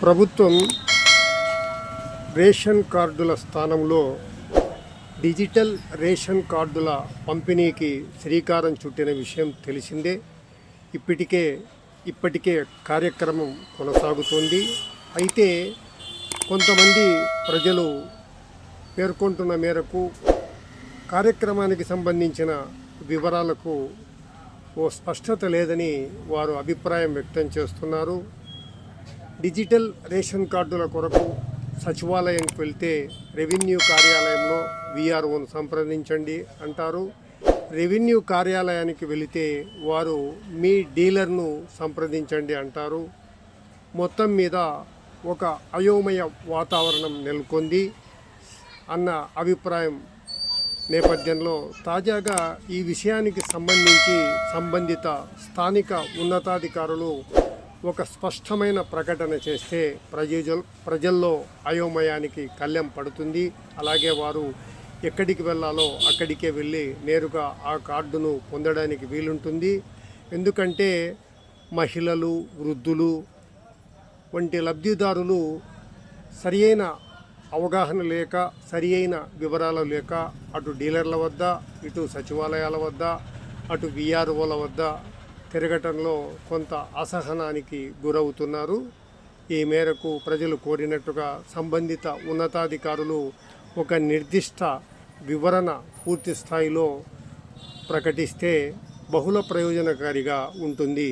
ప్రభుత్వం రేషన్ కార్డుల స్థానంలో డిజిటల్ రేషన్ కార్డుల పంపిణీకి శ్రీకారం చుట్టిన విషయం తెలిసిందే. ఇప్పటికే ఇప్పటికే కార్యక్రమం కొనసాగుతోంది. అయితే కొంతమంది ప్రజలు పేర్కొంటున్న మేరకు కార్యక్రమానికి సంబంధించిన వివరాలకు ఓ స్పష్టత లేదని వారు అభిప్రాయం వ్యక్తం చేస్తున్నారు. డిజిటల్ రేషన్ కార్డుల కొరకు సచివాలయంకి వెళ్తే రెవెన్యూ కార్యాలయంలో విఆర్ఓను సంప్రదించండి అంటారు. రెవెన్యూ కార్యాలయానికి వెళితే వారు మీ డీలర్ను సంప్రదించండి అంటారు. మొత్తం మీద ఒక అయోమయ వాతావరణం నెలకొంది అన్న అభిప్రాయం నేపథ్యంలో తాజాగా ఈ విషయానికి సంబంధించి సంబంధిత స్థానిక ఉన్నతాధికారులు ఒక స్పష్టమైన ప్రకటన చేస్తే ప్రజల ప్రజల్లో అయోమయానికి కళ్ళెం పడుతుంది. అలాగే వారు ఎక్కడికి వెళ్ళాలో అక్కడికే వెళ్ళి నేరుగా ఆ కార్డును పొందడానికి వీలుంటుంది. ఎందుకంటే మహిళలు వృద్ధులు వంటి లబ్ధిదారులు సరి అయిన అవగాహన లేక సరి అయిన వివరాలు లేక అటు డీలర్ల వద్ద ఇటు సచివాలయాల వద్ద అటు విఆర్ఓల వద్ద తిరగటంలో కొంత అసహనానికి గురవుతున్నారు. ఈ మేరకు ప్రజలు కోరినట్టుగా సంబంధిత ఉన్నతాధికారులు ఒక నిర్దిష్ట వివరణ పూర్తి స్థాయిలో ప్రకటిస్తే బహుళ ప్రయోజనకారిగా ఉంటుంది.